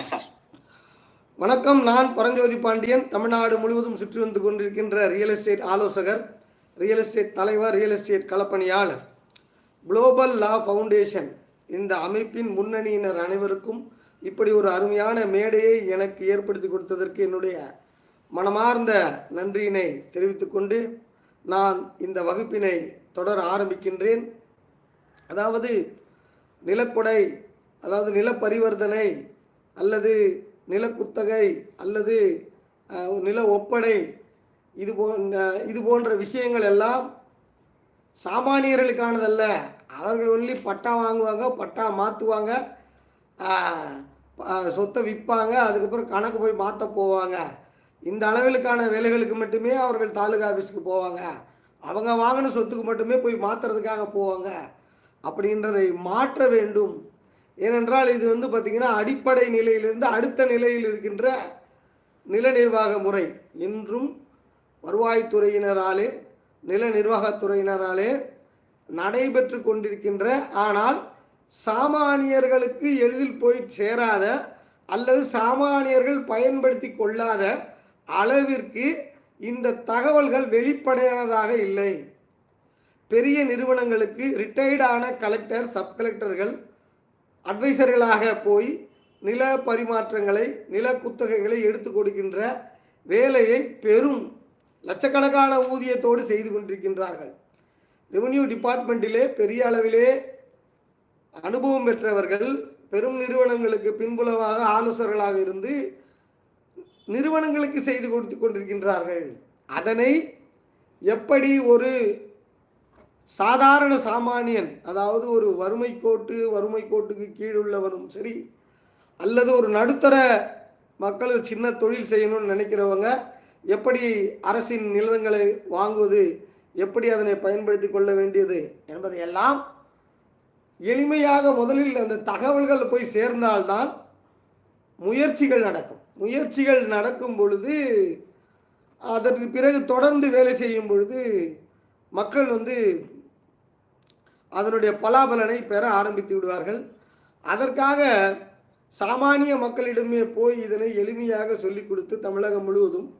Yes sir வணக்கம். நான் பரஞ்சோதி பாண்டியன். தமிழ்நாடு முழுவதும் சுற்றி வந்து கொண்டிருக்கின்ற ரியல் எஸ்டேட் ஆலோசகர் ரியல் எஸ்டேட் தலைவர் ரியல் எஸ்டேட் களப்பணியாளர். குளோபல் லா ஃபவுண்டேஷன் இந்த அமைப்பின் முன்னணியினர் அனைவருக்கும் இப்படி ஒரு அருமையான மேடையை எனக்கு ஏற்படுத்தி கொடுத்ததற்கு என்னுடைய மனமார்ந்த நன்றியினை தெரிவித்துக்கொண்டு நான் இந்த வகுப்பினை தொடர ஆரம்பிக்கின்றேன். அதாவது நிலக்கொடை அதாவது நில பரிவர்த்தனை அல்லது நிலக்குத்தகை அல்லது நில ஒப்படை இது போ இது போன்ற விஷயங்கள் எல்லாம் சாமானியர்களுக்கானதல்ல. அவர்கள் ஒன்லி பட்டா வாங்குவாங்க பட்டா மாற்றுவாங்க சொத்தை விற்பாங்க அதுக்கப்புறம் கணக்கு போய் மாற்ற போவாங்க. இந்த அளவிலுக்கான வேலைகளுக்கு மட்டுமே அவர்கள் தாலுகா ஆஃபீஸுக்கு போவாங்க. அவங்க வாங்கின சொத்துக்கு மட்டுமே போய் மாற்றுறதுக்காக போவாங்க. அப்படின்றதை மாற்ற வேண்டும். ஏனென்றால் இது வந்து பார்த்திங்கன்னா அடிப்படை நிலையிலிருந்து அடுத்த நிலையில் இருக்கின்ற நில நிர்வாக முறை. இன்றும் வருவாய்த்துறையினராலே நில நிர்வாகத்துறையினராலே நடைபெற்று கொண்டிருக்கின்ற ஆனால் சாமானியர்களுக்கு எளிதில் போய் சேராத அல்லது சாமானியர்கள் பயன்படுத்தி கொள்ளாத அளவிற்கு இந்த தகவல்கள் வெளிப்படையானதாக இல்லை. பெரிய நிறுவனங்களுக்கு ரிட்டையர்டான கலெக்டர் சப் கலெக்டர்கள் அட்வைசர்களாக போய் நில பரிமாற்றங்களை நில குத்தகைகளை எடுத்து கொடுக்கின்ற வேலையை பெரும் லட்சக்கணக்கான ஊதியத்தோடு செய்து கொண்டிருக்கின்றார்கள். ரெவென்யூ டிபார்ட்மெண்ட்டிலே பெரிய அளவிலே அனுபவம் பெற்றவர்கள் பெரும் நிறுவனங்களுக்கு பின்புலமாக ஆலோசகர்களாக இருந்து நிறுவனங்களுக்கு செய்து கொடுத்து கொண்டிருக்கின்றார்கள். அதனை எப்படி ஒரு சாதாரண சாமானியன் அதாவது ஒரு வறுமை கோட்டு வறுமை கோட்டுக்கு கீழ் உள்ளவனும் சரி அல்லது ஒரு நடுத்தர மக்கள் சின்ன தொழில் செய்யணும்னு நினைக்கிறவங்க எப்படி அரசின் நிலங்களை வாங்குவது எப்படி அதனை பயன்படுத்தி கொள்ள வேண்டியது என்பதையெல்லாம் எளிமையாக முதலில் அந்த தகவல்கள் போய் சேர்ந்தால்தான் முயற்சிகள் நடக்கும். முயற்சிகள் நடக்கும் பொழுது அதற்கு பிறகு தொடர்ந்து வேலை செய்யும் பொழுது மக்கள் வந்து அதனுடைய பலாபலனை பெற ஆரம்பித்து விடுவார்கள். அதற்காக சாமானிய மக்களிடமே போய் இதனை எளிமையாக சொல்லிக் கொடுத்து தமிழகம் முழுவதும்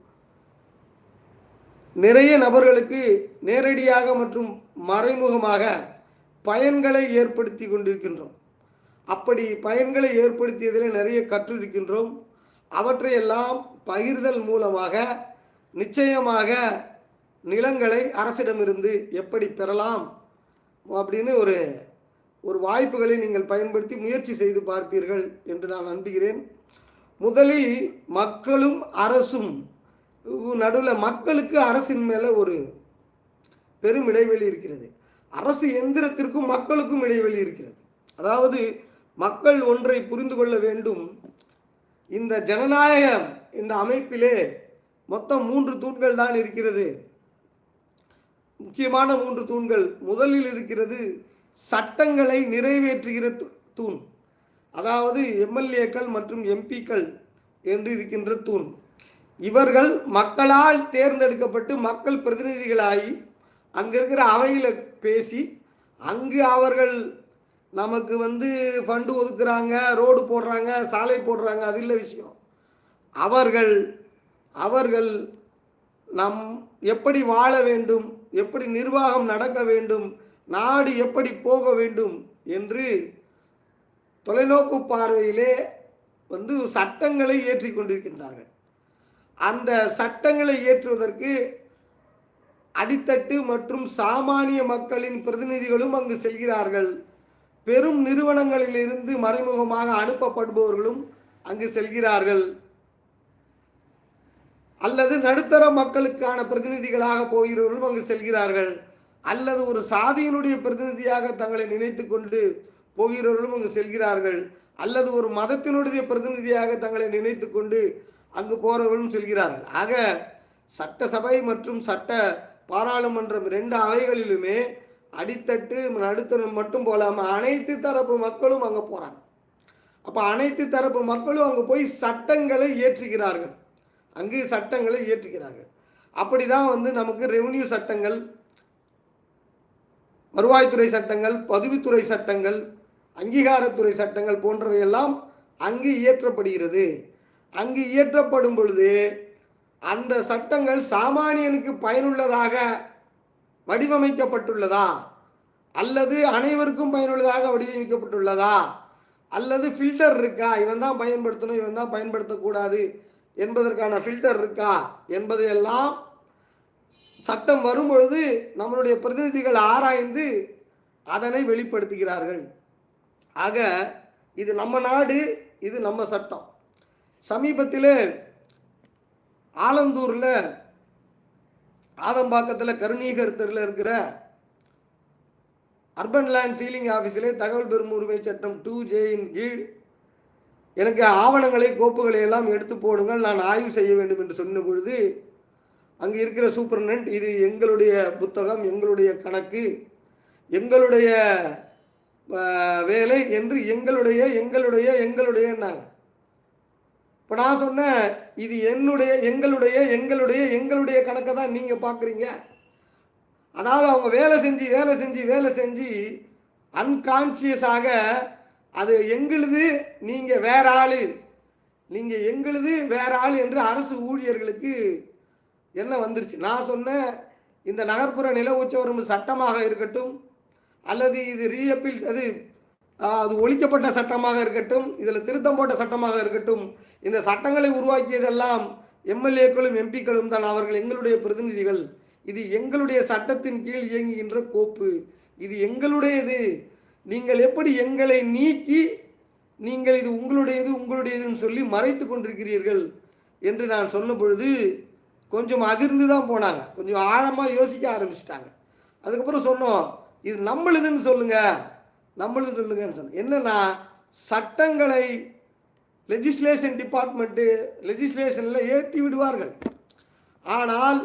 நிறைய நபர்களுக்கு நேரடியாக மற்றும் மறைமுகமாக பயன்களை ஏற்படுத்தி கொண்டிருக்கின்றோம். அப்படி பயன்களை ஏற்படுத்தியதில் நிறைய கற்றிருக்கின்றோம் அவற்றையெல்லாம் பகிர்தல் மூலமாக நிச்சயமாக நிலங்களை அரசிடமிருந்து எப்படி பெறலாம் அப்படின்னு ஒரு ஒரு வாய்ப்புகளை நீங்கள் பயன்படுத்தி முயற்சி செய்து பார்ப்பீர்கள் என்று நான் நம்புகிறேன். முதலில் மக்களும் அரசும் நடுவில் மக்களுக்கு அரசின் மேலே ஒரு பெரும் இடைவெளி இருக்கிறது. அரசு எந்திரத்திற்கும் மக்களுக்கும் இடைவெளி இருக்கிறது. அதாவது மக்கள் ஒன்றை புரிந்து கொள்ள வேண்டும். இந்த ஜனநாயகம் இந்த அமைப்பிலே மொத்தம் மூன்று தூண்கள் தான் இருக்கிறது. முக்கியமான மூன்று தூண்கள். முதலில் இருக்கிறது சட்டங்களை நிறைவேற்றுகிற தூ- தூண். அதாவது எம்எல்ஏக்கள் மற்றும் எம்பிக்கள் என்று இருக்கின்ற தூண். இவர்கள் மக்களால் தேர்ந்தெடுக்கப்பட்டு மக்கள் பிரதிநிதிகளாகி அங்கே இருக்கிற அவையில் பேசி அங்கு அவர்கள் நமக்கு வந்து ஃபண்டு ஒதுக்குறாங்க ரோடு போடுறாங்க சாலை போடுறாங்க அது இல்லை விஷயம். அவர்கள் அவர்கள் நம் எப்படி வாழ வேண்டும் எப்படி நிர்வாகம் நடக்க வேண்டும் நாடு எப்படி போக வேண்டும் என்று தொலைநோக்கு பார்வையிலே வந்து சட்டங்களை ஏற்றி கொண்டிருக்கின்றார்கள். அந்த சட்டங்களை ஏற்றுவதற்கு அடித்தட்டு மற்றும் சாமானிய மக்களின் பிரதிநிதிகளும் அங்கு செல்கிறார்கள். பெரும் நிறுவனங்களிலிருந்து மறைமுகமாக அனுப்பப்படுபவர்களும் அங்கு செல்கிறார்கள். அல்லது நடுத்தர மக்களுக்கான பிரதிநிதிகளாக போகிறவர்களும் அங்கு செல்கிறார்கள். அல்லது ஒரு சாதியினுடைய பிரதிநிதியாக தங்களை நினைத்து கொண்டு போகிறவர்களும் அங்கு செல்கிறார்கள். அல்லது ஒரு மதத்தினுடைய பிரதிநிதியாக தங்களை நினைத்து கொண்டு அங்கு போகிறவர்களும் செல்கிறார்கள். ஆக சட்டசபை மற்றும் சட்ட பாராளுமன்றம் ரெண்டு அவைகளிலுமே அடித்தட்டு நடுத்தரம் மட்டும் போலாமல் அனைத்து தரப்பு மக்களும் அங்கே போகிறாங்க அப்போ அனைத்து தரப்பு மக்களும் அங்கே போய் சட்டங்களை இயற்றுகிறார்கள். அங்கு சட்டங்களை இயற்றுகிறார்கள். அப்படி தான் வந்து நமக்கு ரெவன்யூ சட்டங்கள் வருவாய்த்துறை சட்டங்கள் பதிவுத்துறை சட்டங்கள் அங்கீகாரத்துறை சட்டங்கள் போன்றவையெல்லாம் அங்கு இயற்றப்படுகிறது. அங்கு இயற்றப்படும் பொழுது அந்த சட்டங்கள் சாமானியனுக்கு பயனுள்ளதாக வடிவமைக்கப்பட்டுள்ளதா? அல்லது அனைவருக்கும் பயனுள்ளதாக வடிவமைக்கப்பட்டுள்ளதா? அல்லது ஃபில்டர் இருக்கா? இவன் தான் பயன்படுத்தணும் இவன் தான் பயன்படுத்தக்கூடாது. என்பதற்கான ஃபில்டர் இருக்கா என்பதையெல்லாம் சட்டம் வரும்பொழுது நம்மளுடைய பிரதிநிதிகள் ஆராய்ந்து அதனை வெளிப்படுத்துகிறார்கள். ஆக இது நம்ம நாடு இது நம்ம சட்டம். சமீபத்தில் ஆலந்தூரில் ஆதம்பாக்கத்தில் கருணீகர் தெருவில் இருக்கிற அர்பன் லேண்ட் சீலிங் ஆஃபீஸிலே தகவல் பெறும் உரிமை சட்டம் டூ ஜேயின் கீழ் எனக்கு ஆவணங்களை கோப்புகளை எல்லாம் எடுத்து போடுங்கள் நான் ஆய்வு செய்ய வேண்டும் என்று சொன்ன பொழுது அங்கே இருக்கிற சூப்பரனண்ட் இது எங்களுடைய புத்தகம் எங்களுடைய கணக்கு எங்களுடைய வேலை என்று எங்களுடைய எங்களுடைய எங்களுடையன்னாங்க இப்போ நான் சொன்னேன் இது என்னுடைய எங்களுடைய எங்களுடைய எங்களுடைய கணக்கை தான் நீங்கள் பார்க்குறீங்க அதாவது அவங்க வேலை செஞ்சு வேலை செஞ்சு வேலை செஞ்சு அன்கான்சியஸாக அது எங்களுது நீங்கள் வேற ஆள். நீங்கள் எங்களுது வேற ஆள் என்று அரசு ஊழியர்களுக்கு என்ன வந்துருச்சு? நான் சொன்ன இந்த நகர்ப்புற நில உச்சவரம்பு சட்டமாக இருக்கட்டும் அல்லது இது ரீஅப்பீல் அது அது ஒழிக்கப்பட்ட சட்டமாக இருக்கட்டும் இதில் திருத்தம் போட்ட சட்டமாக இருக்கட்டும் இந்த சட்டங்களை உருவாக்கியதெல்லாம் எம்எல்ஏக்களும் எம்பிக்களும் தான் அவர்கள் எங்களுடைய பிரதிநிதிகள். இது எங்களுடைய சட்டத்தின் கீழ் இயங்குகின்ற கோப்பு. இது எங்களுடையது. நீங்கள் எப்படி எங்களை நீக்கி நீங்கள் இது உங்களுடையது உங்களுடையதுன்னு சொல்லி மறைத்து கொண்டிருக்கிறீர்கள் என்று நான் சொன்ன பொழுது கொஞ்சம் அதிர்ந்து தான் போனாங்க. கொஞ்சம் ஆழமாக யோசிக்க ஆரம்பிச்சிட்டாங்க. அதுக்கப்புறம் சொன்னோம் இது நம்மளுதுன்னு சொல்லுங்கள் நம்மளுது சொல்லுங்கன்னு சொன்னோம். என்னென்னா சட்டங்களை லெஜிஸ்லேஷன் டிபார்ட்மெண்ட்டு லெஜிஸ்லேஷனில் ஏற்றி விடுவார்கள். ஆனால்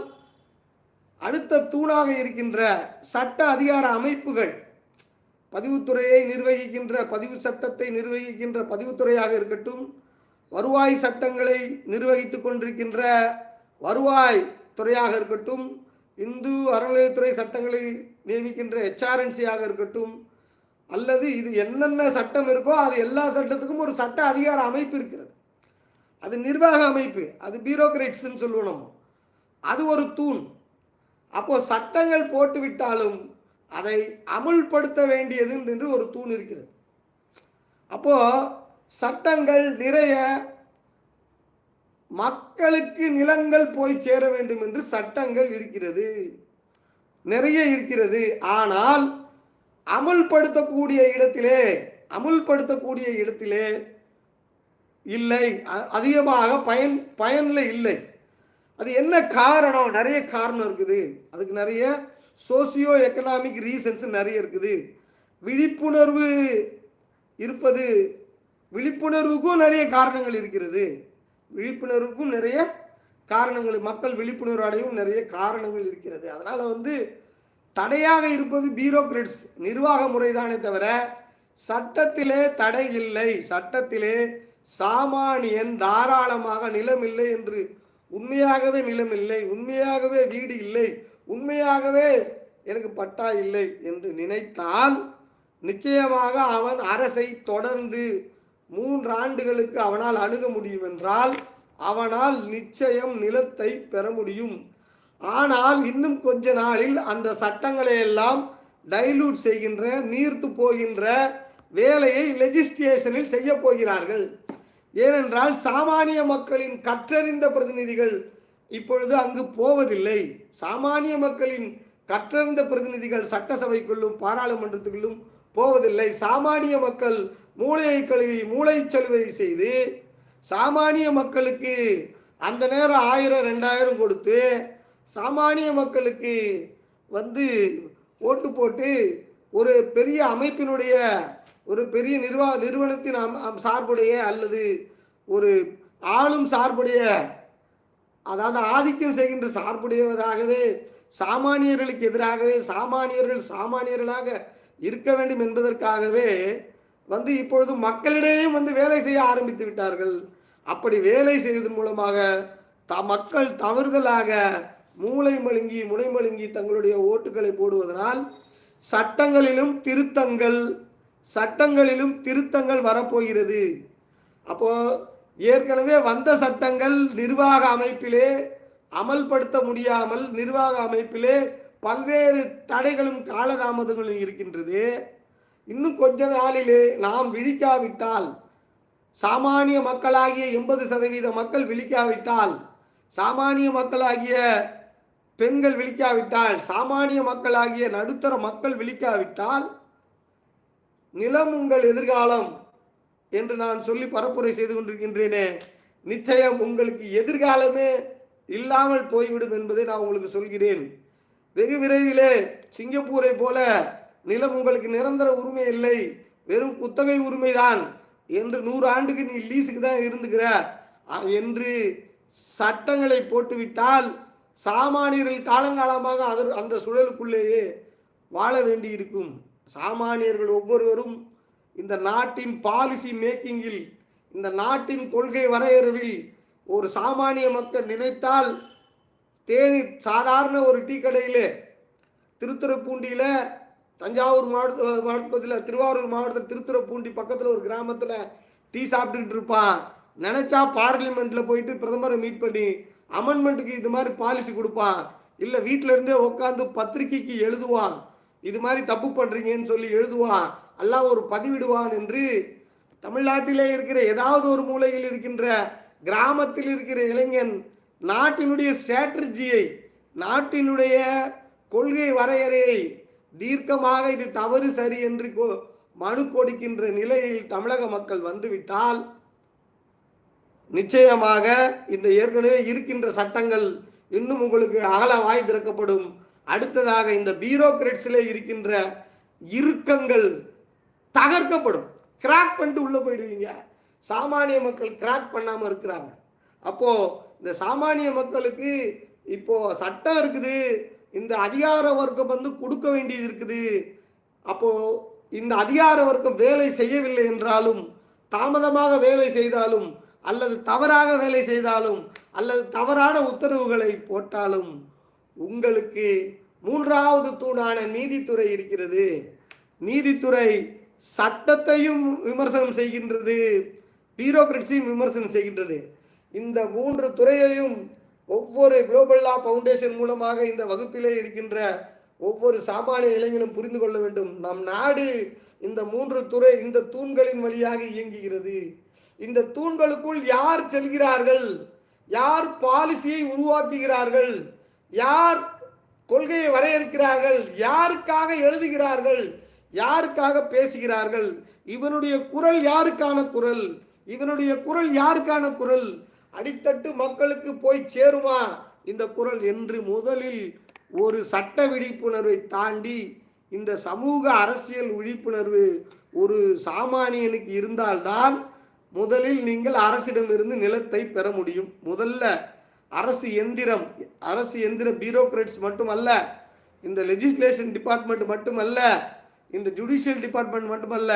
அடுத்த தூணாக இருக்கின்ற சட்ட அதிகார அமைப்புகள் பதிவுத்துறையை நிர்வகிக்கின்ற பதிவு சட்டத்தை நிர்வகிக்கின்ற பதிவுத்துறையாக இருக்கட்டும் வருவாய் சட்டங்களை நிர்வகித்து கொண்டிருக்கின்ற வருவாய் துறையாக இருக்கட்டும் இந்து அறநிலையத்துறை சட்டங்களை நியமிக்கின்ற ஹெச்ஆர்என்சியாக இருக்கட்டும் அல்லது இது என்னென்ன சட்டம் இருக்கோ அது எல்லா சட்டத்துக்கும் ஒரு சட்ட அதிகார அமைப்பு இருக்கிறது. அது நிர்வாக அமைப்பு அது பியூரோக்ரேட்ஸ்ன்னு சொல்லுவோம் நம்ம. அது ஒரு தூண். அப்போது சட்டங்கள் போட்டுவிட்டாலும் அதை அமுல்படுத்த வேண்டியது என்று ஒரு தூண் இருக்கிறது. அப்போது சட்டங்கள் நிறைய மக்களுக்கு நிலங்கள் போய் சேர வேண்டும் என்று சட்டங்கள் இருக்கிறது. நிறைய இருக்கிறது. ஆனால் அமுல்படுத்தக்கூடிய இடத்திலே அமுல்படுத்தக்கூடிய இடத்திலே இல்லை. அ- அதிகமாக பயன் பயனில் இல்லை. அது என்ன காரணம்? நிறைய காரணம் இருக்குது. அதுக்கு நிறைய சோசியோ எக்கனாமிக் ரீசன்ஸ் நிறைய இருக்குது. விழிப்புணர்வு இருப்பது விழிப்புணர்வுக்கும் நிறைய காரணங்கள் இருக்கிறது. விழிப்புணர்வுக்கும் நிறைய காரணங்கள் மக்கள் விழிப்புணர்வு அடையும் நிறைய காரணங்கள் இருக்கிறது. அதனால் வந்து தடையாக இருப்பது பியூரோக்ரட்ஸ் நிர்வாக முறைதானே தவிர சட்டத்திலே தடை இல்லை. சட்டத்திலே சாமானியன் தாராளமாக நிலம் இல்லை என்று உண்மையாகவே நிலம் இல்லை. உண்மையாகவே வீடு இல்லை. உண்மையாகவே எனக்கு பட்டா இல்லை என்று நினைத்தால் நிச்சயமாக அவன் அரசை தொடர்ந்து மூன்று ஆண்டுகளுக்கு அவனால் அணுக முடியும் என்றால் அவனால் நிச்சயம் நிலத்தை பெற முடியும். ஆனால் இன்னும் கொஞ்ச நாளில் அந்த சட்டங்களை எல்லாம் டைலூட் செய்கின்ற நீர்த்து போகின்ற வேலையை லெஜிஸ்ட்ரேஷனில் செய்ய போகிறார்கள். ஏனென்றால் சாமானிய மக்களின் கற்றறிந்த பிரதிநிதிகள் இப்பொழுது அங்கு போவதில்லை. சாமானிய மக்களின் கற்றறிந்த பிரதிநிதிகள் சட்டசபைக்குள்ளும் பாராளுமன்றத்துக்குள்ளும் போவதில்லை. சாமானிய மக்கள் மூளையை கழுவி மூளை சலுவை செய்து சாமானிய மக்களுக்கு அந்த நேரம் ஆயிரம் ரெண்டாயிரம் கொடுத்து சாமானிய மக்களுக்கு வந்து ஓட்டு போட்டு ஒரு பெரிய அமைப்பினுடைய ஒரு பெரிய நிர்வா நிறுவனத்தின் அம் சார்புடைய அல்லது ஒரு ஆளும் சார்புடைய அதாவது ஆதிக்கம் செய்கின்ற சார்புடையவதாகவே சாமானியர்களுக்கு எதிராகவே சாமானியர்கள் சாமானியர்களாக இருக்க வேண்டும் என்பதற்காகவே வந்து இப்பொழுது மக்களிடையும் வந்து வேலை செய்ய ஆரம்பித்து விட்டார்கள். அப்படி வேலை செய்வதன் மூலமாக த மக்கள் தவறுதலாக மூளை மழுங்கி முனை மழுங்கி தங்களுடைய ஓட்டுகளை போடுவதனால் சட்டங்களிலும் திருத்தங்கள் சட்டங்களிலும் திருத்தங்கள் வரப்போகிறது. அப்போது ஏற்கனவே வந்த சட்டங்கள் நிர்வாக அமைப்பிலே அமல்படுத்த முடியாமல் நிர்வாக அமைப்பிலே பல்வேறு தடைகளும் காலதாமதங்களும் இருக்கின்றது. இன்னும் கொஞ்ச நாளிலே நாம் விழிக்காவிட்டால் சாமானிய மக்களாகிய எண்பது சதவீத மக்கள் விழிக்காவிட்டால் சாமானிய மக்களாகிய பெண்கள் விழிக்காவிட்டால் சாமானிய மக்களாகிய நடுத்தர மக்கள் விழிக்காவிட்டால் நிலம் உங்கள் எதிர்காலம் என்று நான் சொல்லி பரப்புரை செய்து கொண்டிருக்கின்றேனே. நிச்சயம் உங்களுக்கு எதிர்காலமே இல்லாமல் போய்விடும் என்பதை நான் உங்களுக்கு சொல்கிறேன். வெகு விரைவிலே சிங்கப்பூரை போல நிலம் உங்களுக்கு நிரந்தர உரிமை இல்லை. வெறும் குத்தகை உரிமைதான் என்று நூறு ஆண்டுக்கு நீ லீஸுக்கு தான் இருந்துக்கிற என்று சட்டங்களை போட்டுவிட்டால் சாமானியர்கள் காலங்காலமாக அதர் அந்த சுழலுக்குள்ளேயே வாழ வேண்டியிருக்கும். சாமானியர்கள் ஒவ்வொருவரும் இந்த நாட்டின் பாலிசி மேக்கிங்கில் இந்த நாட்டின் கொள்கை வரையறவில் ஒரு சாமானிய மக்கள் நினைத்தால் தேனி சாதாரண ஒரு டீ கடையில் திருத்துறைப்பூண்டியில் தஞ்சாவூர் மாவட்ட மாவட்டத்தில் திருவாரூர் மாவட்டத்தில் திருத்துறைப்பூண்டி பக்கத்தில் ஒரு கிராமத்தில் டீ சாப்பிட்டுக்கிட்டு இருப்பான் நினச்சா பார்லிமெண்ட்டில் போயிட்டு பிரதமரை மீட் பண்ணி அமெண்ட்மெண்ட்டுக்கு இது மாதிரி பாலிசி கொடுப்பான் இல்லை வீட்டில் இருந்தே உட்காந்து பத்திரிக்கைக்கு எழுதுவான் இது மாதிரி தப்பு பண்ணுறீங்கன்னு சொல்லி எழுதுவான். எல்லாம் ஒரு பதிவிடுவான் என்று தமிழ்நாட்டிலே இருக்கிற ஏதாவது ஒரு மூலையில் இருக்கின்ற கிராமத்தில் இருக்கிற இளைஞன் நாட்டினுடைய ஸ்ட்ராட்டஜியை நாட்டினுடைய கொள்கை வரையறையை தீர்க்கமாக இது தவறு சரி என்று கொ- மனு கொடுக்கின்ற நிலையில் தமிழக மக்கள் வந்துவிட்டால் நிச்சயமாக இந்த ஏற்கனவே இருக்கின்ற சட்டங்கள் இன்னும் உங்களுக்கு அகல வாய் திறக்கப்படும். அடுத்ததாக இந்த பியூரோக்ரட்ஸில் இருக்கின்ற இறுக்கங்கள் தகர்க்கப்படும். கிராக் பண்ணிட்டு உள்ளே போயிடுவீங்க. சாமானிய மக்கள் கிராக் பண்ணாமல் இருக்கிறாங்க. அப்போது இந்த சாமானிய மக்களுக்கு இப்போது சட்டம் இருக்குது. இந்த அதிகார வர்க்கம் வந்து கொடுக்க வேண்டியது இருக்குது. அப்போது இந்த அதிகார வர்க்கம் வேலை செய்யவில்லை என்றாலும் தாமதமாக வேலை செய்தாலும் அல்லது தவறாக வேலை செய்தாலும் அல்லது தவறான உத்தரவுகளை போட்டாலும் உங்களுக்கு மூன்றாவது தூணான நீதித்துறை இருக்கிறது. நீதித்துறை சட்டத்தையும் விமர்சனம் செய்கின்றது. பியூரோக்ரட்சியும் விமர்சனம் செய்கின்றது. இந்த மூன்று துறையையும் ஒவ்வொரு குளோபல் லா ஃபவுண்டேஷன் மூலமாக இந்த வகுப்பிலே இருக்கின்ற ஒவ்வொரு சாமானிய இளைஞனும் புரிந்து கொள்ள வேண்டும். நம் நாடு இந்த மூன்று துறை இந்த தூண்களின் வழியாக இயங்குகிறது. இந்த தூண்களுக்குள் யார் செல்கிறார்கள்? யார் பாலிசியை உருவாக்குகிறார்கள்? யார் கொள்கையை வரையறுக்கிறார்கள்? யாருக்காக எழுதுகிறார்கள்? யாருக்காக பேசுகிறார்கள்? இவனுடைய குரல் யாருக்கான குரல்? இவனுடைய குரல் யாருக்கான குரல்? அடித்தட்டு மக்களுக்கு போய் சேருமா? இந்த குரல் என்று முதலில் ஒரு சட்ட விழிப்புணர்வை தாண்டி இந்த சமூக அரசியல் விழிப்புணர்வு ஒரு சாமானியனுக்கு இருந்தால்தான் முதலில் நீங்கள் அரசிடமிருந்து நிலத்தை பெற முடியும். முதல்ல அரசு எந்திரம் அரசு எந்திர பியூரோக்ரட்ஸ் மட்டுமல்ல இந்த லெஜிஸ்லேஷன் டிபார்ட்மெண்ட் மட்டுமல்ல இந்த ஜுடிஷியல் டிபார்ட்மெண்ட் மட்டுமல்ல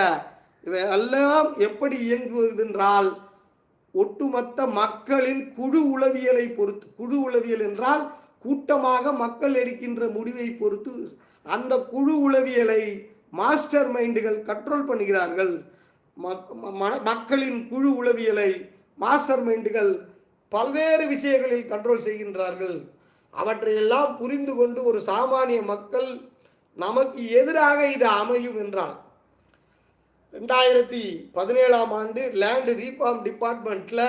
இவை எல்லாம் எப்படி இயங்குவதென்றால் ஒட்டுமொத்த மக்களின் குழு உளவியலை பொறுத்து குழு உளவியல் என்றால் கூட்டமாக மக்கள் எடுக்கின்ற முடிவை பொறுத்து அந்த குழு உளவியலை மாஸ்டர் மைண்டுகள் கண்ட்ரோல் பண்ணுகிறார்கள். மக்- மக்களின் குழு உளவியலை மாஸ்டர் மைண்டுகள் பல்வேறு விஷயங்களில் கண்ட்ரோல் செய்கின்றார்கள். அவற்றையெல்லாம் புரிந்து கொண்டு ஒரு சாமானிய மக்கள் நமக்கு எதிராக இது அமையும் என்றால் ரெண்டாயிரத்தி பதினேழாம் ஆண்டு லேண்ட் ரீஃபார்ம் டிபார்ட்மெண்ட்டில்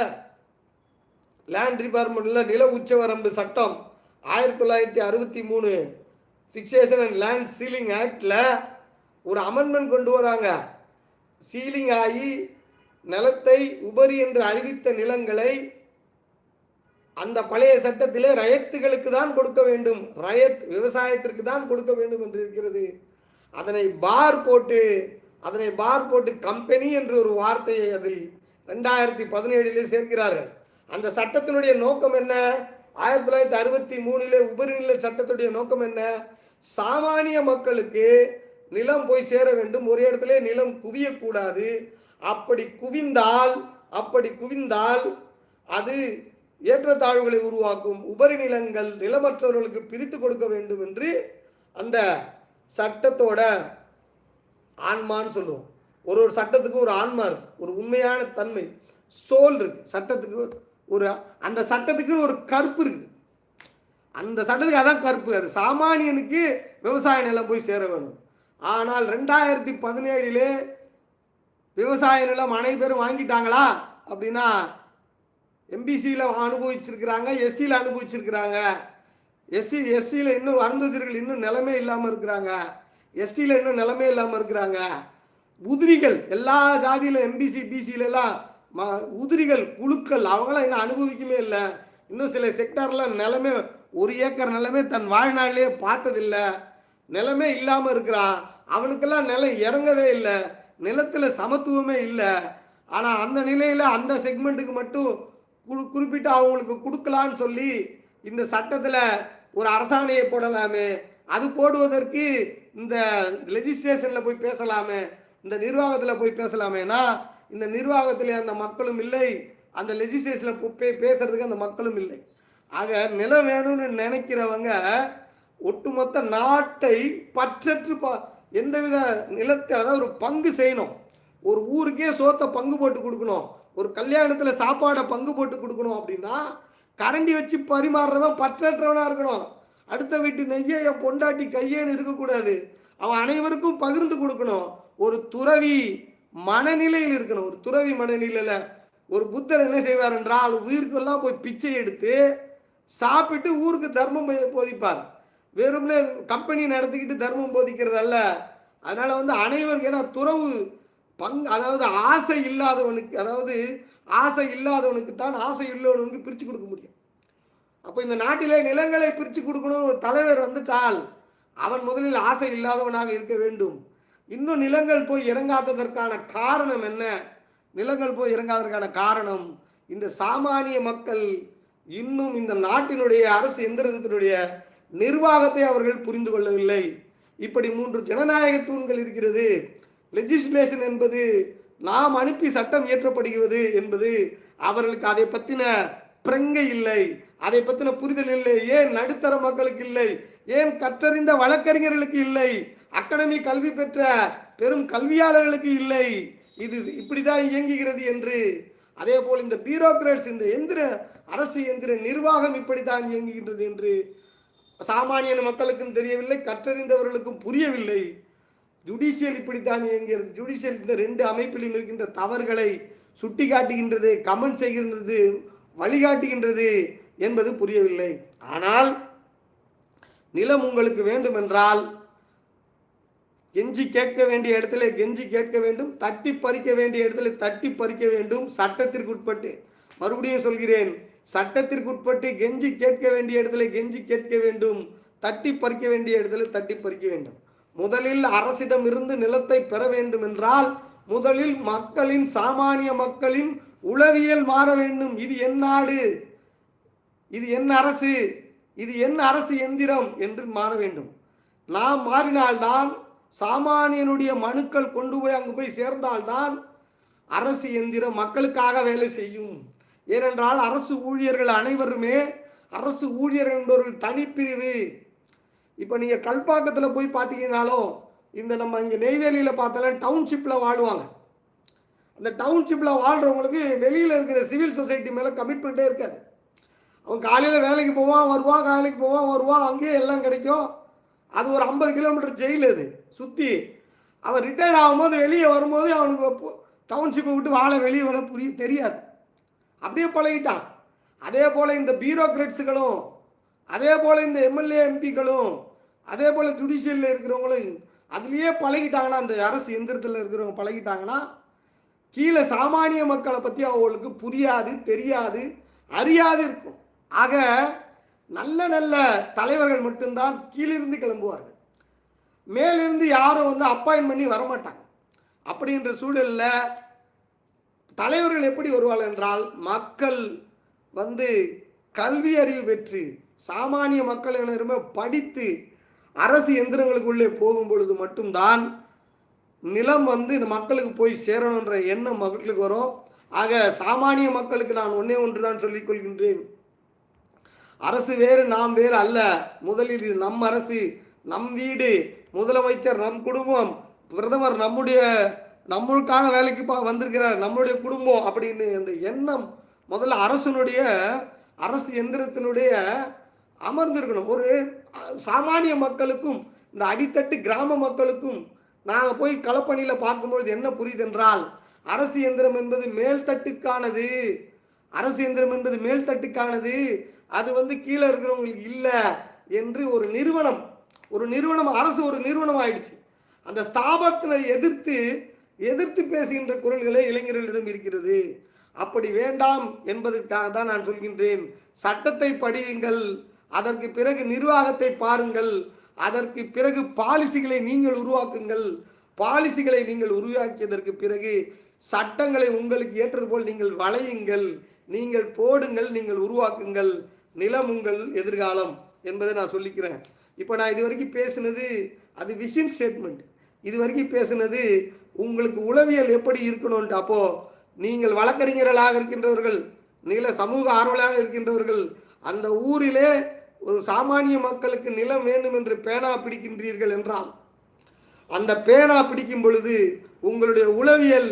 லேண்ட் டிபார்ட்மெண்ட்டில் நில உச்சவரம்பு சட்டம் ஆயிரத்தி தொள்ளாயிரத்தி அறுபத்தி மூணு ஃபிக்சேஷன் அண்ட் லேண்ட் சீலிங் ஆக்டில் ஒரு அமெண்ட்மெண்ட் கொண்டு வராங்க. சீலிங் ஆகி நிலத்தை உபரி என்று அறிவித்த நிலங்களை அந்த பழைய சட்டத்திலே ரயத்துகளுக்கு தான் கொடுக்க வேண்டும். ரயத் விவசாயத்திற்கு தான் கொடுக்க வேண்டும் என்று இருக்கிறது. அதனை பார் போட்டு அதனை பார் போட்டு கம்பெனி என்று ஒரு வார்த்தையை அதில் ரெண்டாயிரத்தி பதினேழிலே சேர்க்கிறார்கள். அந்த சட்டத்தினுடைய நோக்கம் என்ன? ஆயிரத்தி தொள்ளாயிரத்தி அறுபத்தி மூணிலே உபரிநில சட்டத்துடைய நோக்கம் என்ன? சாமானிய மக்களுக்கு நிலம் போய் சேர வேண்டும். ஒரு இடத்துல நிலம் குவியக்கூடாது. அப்படி குவிந்தால் அப்படி குவிந்தால் அது ஏற்றத்தாழ்வுகளை உருவாக்கும் உபரி நிலங்கள் நிலமற்றவர்களுக்கு பிரித்து கொடுக்க வேண்டும் என்று அந்த சட்டத்தோட ஆன்மான்னு சொல்லுவோம். ஒரு ஒரு சட்டத்துக்கும் ஒரு ஆன்மா இருக்கு. ஒரு உண்மையான தன்மை. சோல் இருக்கு. சட்டத்துக்கு ஒரு அந்த சட்டத்துக்குன்னு ஒரு கருப்பு இருக்குது அந்த சட்டத்துக்கு அதான் கருப்பு. அது சாமானியனுக்கு விவசாய நிலம் போய் சேர வேணும் ஆனால் ரெண்டாயிரத்தி பதினேழிலே விவசாய நிலம் அனைவரும் வாங்கிட்டாங்களா? அப்படின்னா எம்பிசியில் அனுபவிச்சிருக்கிறாங்க எஸ்சியில் அனுபவிச்சிருக்கிறாங்க. எஸ்சி எஸ்சியில் இன்னும் அருந்ததிர்கள் இன்னும் நிலமே இல்லாமல் இருக்கிறாங்க. எஸ்டியில் இன்னும் நிலமே இல்லாமல் இருக்கிறாங்க. உதிரிகள் எல்லா ஜாதியில் எம்பிசி பிசியிலலாம் ம உதிரிகள் குழுக்கள் அவங்களாம் இன்னும் அனுபவிக்கவே இல்லை. இன்னும் சில செக்டாரில் நிலமே ஒரு ஏக்கர் நிலமே தன் வாழ்நாளிலே பார்த்ததில்லை. நிலமே இல்லாமல் இருக்கிறான். அவனுக்கெல்லாம் நிலம் இறங்கவே இல்லை. நிலத்தில் சமத்துவமே இல்லை. ஆனால் அந்த நிலையில் அந்த செக்மெண்ட்டுக்கு மட்டும் குறு குறிப்பிட்டு அவங்களுக்கு கொடுக்கலான்னு சொல்லி இந்த சட்டத்தில் ஒரு அரசாணையை போடலாமே. அது போடுவதற்கு இந்த லெஜிஸ்ட்ரேஷனில் போய் பேசலாமே. இந்த நிர்வாகத்தில் போய் பேசலாமேனா இந்த நிர்வாகத்தில் அந்த மக்களும் இல்லை. அந்த லெஜிஸ்ட்ரேஷனில் போய் பேசுறதுக்கு அந்த மக்களும் இல்லை. ஆக நிலம் வேணும்னு நினைக்கிறவங்க ஒட்டுமொத்த நாட்டை பற்றற்று ப எந்தவித நிலத்தை அதாவது ஒரு பங்கு செய்யணும். ஒரு ஊருக்கே சோத்தை பங்கு போட்டு கொடுக்கணும். ஒரு கல்யாணத்தில் சாப்பாடை பங்கு போட்டு கொடுக்கணும் அப்படின்னா கரண்டி வச்சு பரிமாறுறவன் பற்றற்றவனாக இருக்கணும். அடுத்த வீட்டு நெய்யை என் பொண்டாட்டி கையேன்னு இருக்கக்கூடாது. அவன் அனைவருக்கும் பகிர்ந்து கொடுக்கணும். ஒரு துறவி மனநிலையில் இருக்கணும். ஒரு துறவி மனநிலையில் ஒரு புத்தர் என்ன செய்வார் என்றால் உயிருக்கெல்லாம் போய் பிச்சை எடுத்து சாப்பிட்டு ஊருக்கு தர்மம் போய் போதிப்பார். வெறும்னே கம்பெனி நடத்திக்கிட்டு தர்மம் போதிக்கிறது அல்ல. அதனால் வந்து அனைவருக்கு ஏன்னா துறவு பங்கு அதாவது ஆசை இல்லாதவனுக்கு அதாவது ஆசை இல்லாதவனுக்கு தான் ஆசை உள்ளவனுக்கு பிரித்து கொடுக்க முடியும். அப்போ இந்த நாட்டிலே நிலங்களை பிரித்து கொடுக்கணும் ஒரு தலைவர் வந்துட்டால் அவன் முதலில் ஆசை இல்லாதவனாக இருக்க வேண்டும். இன்னும் நிலங்கள் போய் இறங்காததற்கான காரணம் என்ன? நிலங்கள் போய் இறங்காததற்கான காரணம் இந்த சாமானிய மக்கள் இன்னும் இந்த நாட்டினுடைய அரசு எந்திரத்தினுடைய நிர்வாகத்தை அவர்கள் புரிந்து கொள்ளவில்லை. இப்படி மூன்று ஜனநாயக தூண்கள் இருக்கிறது. லெஜிஸ்லேஷன் என்பது நாம் அனுப்பி சட்டம் இயற்றப்படுகிறது என்பது அவர்களுக்கு அதை பற்றின பிரங்கை இல்லை. அதை பற்றின புரிதல் இல்லை. ஏன் நடுத்தர மக்களுக்கு இல்லை? ஏன் கற்றறிந்த வழக்கறிஞர்களுக்கு இல்லை? அகாடமி கல்வி பெற்ற பெரும் கல்வியாளர்களுக்கு இல்லை. இது இப்படிதான் இயங்குகிறது என்று. அதே போல் இந்த பியூரோக்ராட்ஸ் இந்த எந்திர அரசு எந்திர நிர்வாகம் இப்படித்தான் இயங்குகின்றது என்று. சாமானிய மக்களுக்கும் தெரியவில்லை கற்றறிந்தவர்களுக்கும் புரியவில்லை. ஜுடிஷியல் இப்படித்தான் இயங்குகிறது. ஜுடிஷியல் இந்த ரெண்டு அமைப்பிலும் இருக்கின்ற தவறுகளை சுட்டி காட்டுகின்றது கமெண்ட் செய்கின்றது வழிகாட்டுகின்றது என்பது புரியவில்லை. ஆனால் நிலம் உங்களுக்கு வேண்டுமென்றால் கெஞ்சி கேட்க வேண்டிய இடத்துல கெஞ்சி கேட்க வேண்டும் தட்டி பறிக்க வேண்டிய இடத்துல தட்டி பறிக்க வேண்டும். சட்டத்திற்கு உட்பட்டு மறுபடியும் சொல்கிறேன் சட்டத்திற்கு உட்பட்டு கெஞ்சி கேட்க வேண்டிய இடத்துல கெஞ்சி கேட்க வேண்டும். தட்டி பறிக்க வேண்டிய இடத்துல தட்டி பறிக்க வேண்டும். முதலில் அரசிடம் இருந்து நிலத்தை பெற வேண்டும் என்றால் முதலில் மக்களின் சாமானிய மக்களின் உளவியல் மாற வேண்டும். இது என் நாடு. இது என் அரசு. இது என் அரசு எந்திரம் என்று மாற வேண்டும். நாம் மாறினால்தான் சாமானியனுடைய மனுக்கள் கொண்டு போய் அங்கு போய் சேர்ந்தால்தான் அரசு எந்திரம் மக்களுக்காக வேலை செய்யும். ஏனென்றால் அரசு ஊழியர்கள் அனைவருமே அரசு ஊழியர்கள் என்பவர்கள் தனிப்பிரிவு. இப்போ நீங்கள் கல்பாக்கத்தில் போய் பார்த்தீங்கன்னாலும் இந்த நம்ம இங்கே நெய்வேலியில் பார்த்தாலும் டவுன்ஷிப்பில் வாழ்வாங்க. அந்த டவுன்ஷிப்பில் வாழ்கிறவங்களுக்கு வெளியில் இருக்கிற சிவில் சொசைட்டி மேலே கமிட்மெண்ட்டே இருக்காது. அவன் காலையில் வேலைக்கு போவான் வருவான் வேலைக்கு போவான் வருவான் அங்கேயே எல்லாம் கிடைக்கும். அது ஒரு ஐம்பது கிலோமீட்டர் ஜெயில் அது சுற்றி அவன் ரிட்டையர்ட் ஆகும்போது வெளியே வரும்போது அவனுக்கு டவுன்ஷிப்பை விட்டு வாழ வெளியே வர புரிய தெரியாது. அப்படியே பழகிட்டான். அதே போல் இந்த பியூரோக்ரட்ஸுகளும் அதே போல் இந்த எம்எல்ஏ எம்பிக்களும் அதே போல் ஜுடிஷியலில் இருக்கிறவங்களும் அதுலேயே பழகிட்டாங்கன்னா அந்த அரசு எந்திரத்தில் இருக்கிறவங்க பழகிட்டாங்கன்னா கீழே சாமானிய மக்களை பற்றி அவங்களுக்கு புரியாது தெரியாது அறியாது இருக்கும். ஆக நல்ல நல்ல தலைவர்கள் மட்டும்தான் கீழிருந்து கிளம்புவார்கள். மேலிருந்து யாரும் வந்து அப்பாயின் பண்ணி வரமாட்டாங்க. அப்படின்ற சூழலில் தலைவர்கள் எப்படி வருவார்கள் என்றால் மக்கள் வந்து கல்வி அறிவு பெற்று சாமானிய மக்கள் படித்து அரசு எந்திரங்களுக்குள்ளே போகும் பொழுது மட்டும்தான் நிலம் வந்து இந்த மக்களுக்கு போய் சேரணுன்ற எண்ணம் மக்களுக்கு வரும். ஆக சாமானிய மக்களுக்கு நான் ஒன்றே ஒன்று தான் சொல்லிக் கொள்கின்றேன். அரசு வேறு நாம் வேறு அல்ல. முதலில் இது நம் அரசு நம் வீடு. முதலமைச்சர் நம் குடும்பம். பிரதமர் நம்முடைய நம்மளுக்காக வேலைக்கு வந்திருக்கிறார் நம்மளுடைய குடும்பம் அப்படின்னு அந்த எண்ணம் முதல்ல அரசனுடைய அரசு எந்திரத்தினுடைய அமர்ந்திருக்கணும். ஒரு சாமானிய மக்களுக்கும் இந்த அடித்தட்டு கிராம மக்களுக்கும் நாங்கள் போய் களப்பணியில் பார்க்கும்பொழுது என்ன புரியுதென்றால் அரசு எந்திரம் என்பது மேல்தட்டுக்கானது அரசு எந்திரம் என்பது மேல்தட்டுக்கானது அது வந்து கீழே இருக்கிறவங்களுக்கு இல்லை என்று ஒரு நிறுவனம் ஒரு நிறுவனம் அரசு ஒரு நிறுவனம் ஆயிடுச்சு. அந்த ஸ்தாபனத்தை எதிர்த்து எதிர்த்து பேசுகின்ற குரல்களே இளைஞர்களிடம் இருக்கிறது. அப்படி வேண்டாம் என்பதற்காக தான் நான் சொல்கின்றேன். சட்டத்தை படியுங்கள். அதற்கு பிறகு நிர்வாகத்தை பாருங்கள். அதற்கு பிறகு பாலிசிகளை நீங்கள் உருவாக்குங்கள். பாலிசிகளை நீங்கள் உருவாக்கியதற்கு பிறகு சட்டங்களை உங்களுக்கு ஏற்றது போல் நீங்கள் வளையுங்கள். நீங்கள் போடுங்கள் நீங்கள் உருவாக்குங்கள். நிலம் உங்கள் எதிர்காலம் என்பதை நான் சொல்லிக்கிறேன். இப்போ நான் இது வரைக்கும் பேசுனது அது விஷன் ஸ்டேட்மெண்ட் இது வரைக்கும் பேசினது உங்களுக்கு உளவியல் எப்படி இருக்கணும்ட்டு. அப்போது நீங்கள் வழக்கறிஞர்களாக இருக்கின்றவர்கள் நில சமூக ஆர்வலாக இருக்கின்றவர்கள் அந்த ஊரிலே ஒரு சாமானிய மக்களுக்கு நிலம் வேண்டும் என்று பேனா பிடிக்கின்றீர்கள் என்றால் அந்த பேனா பிடிக்கும் பொழுது உங்களுடைய உளவியல்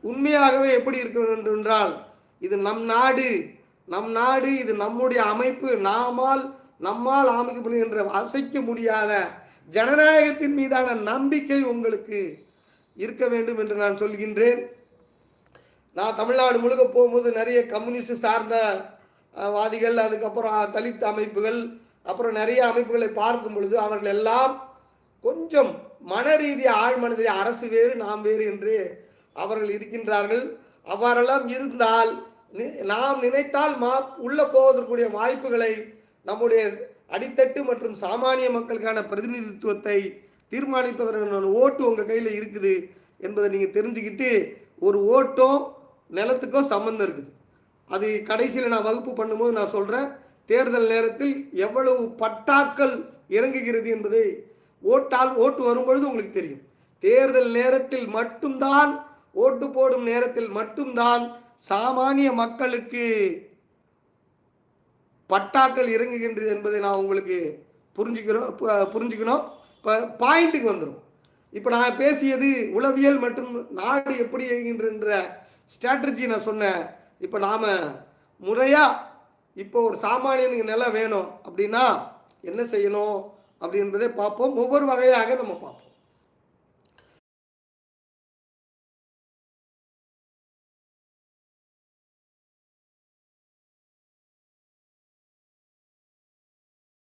உண்மையாகவே எப்படி இருக்க வேண்டும் என்றால் இது நம் நாடு நம் நாடு இது நம்முடைய அமைப்பு நாமால் நம்மால் அமைக்கப்படுகின்ற அசைக்க முடியாத ஜனநாயகத்தின் மீதான நம்பிக்கை உங்களுக்கு இருக்க வேண்டும் என்று நான் சொல்கின்றேன். நான் தமிழ்நாடு முழுக்க போகும்போது நிறைய கம்யூனிஸ்ட் சார்ந்த வாதிகள் அதுக்கப்புறம் தலித் அமைப்புகள் அப்புறம் நிறைய அமைப்புகளை பார்க்கும் பொழுது அவர்கள் எல்லாம் கொஞ்சம் மன ரீதியாக ஆழ்மனதிலே அரசு வேறு நாம் வேறு என்று அவர்கள் இருக்கின்றார்கள். அவ்வாறெல்லாம் இருந்தால் நி- நாம் நினைத்தால் மா உள்ளே போவதற்குரிய வாய்ப்புகளை நம்முடைய அடித்தட்டு மற்றும் சாமானிய மக்களுக்கான பிரதிநிதித்துவத்தை தீர்மானிப்பதற்கான ஓட்டு உங்கள் கையில் இருக்குது என்பதை நீங்கள் தெரிஞ்சுக்கிட்டு ஒரு ஓட்டும் நிலத்துக்கும் சம்மந்தம் இருக்குது. அது கடைசியில் நான் வகுப்பு பண்ணும்போது நான் சொல்கிறேன் தேர்தல் நேரத்தில் எவ்வளவு பட்டாக்கள் இறங்குகிறது என்பதை ஓட்டால் ஓட்டு வரும்பொழுது உங்களுக்கு தெரியும். தேர்தல் நேரத்தில் மட்டும்தான் ஓட்டு போடும் நேரத்தில் மட்டும்தான் சாமானிய மக்களுக்கு பட்டாக்கள் இறங்குகின்றது என்பதை நான் உங்களுக்கு புரிஞ்சுக்கிறோம் புரிஞ்சுக்கணும். இப்போ பாயிண்ட்டுக்கு வந்துடும் இப்போ நான் பேசியது உளவியல் மற்றும் நாடு எப்படி இயங்குகின்ற ஸ்ட்ராட்டஜி நான் சொன்னேன். இப்போ நாம் முறையாக இப்போ ஒரு சாமானியனுக்கு நிலம் வேணும் அப்படின்னா என்ன செய்யணும் அப்படின்றதே பார்ப்போம். ஒவ்வொரு வகையாக நம்ம பார்ப்போம்.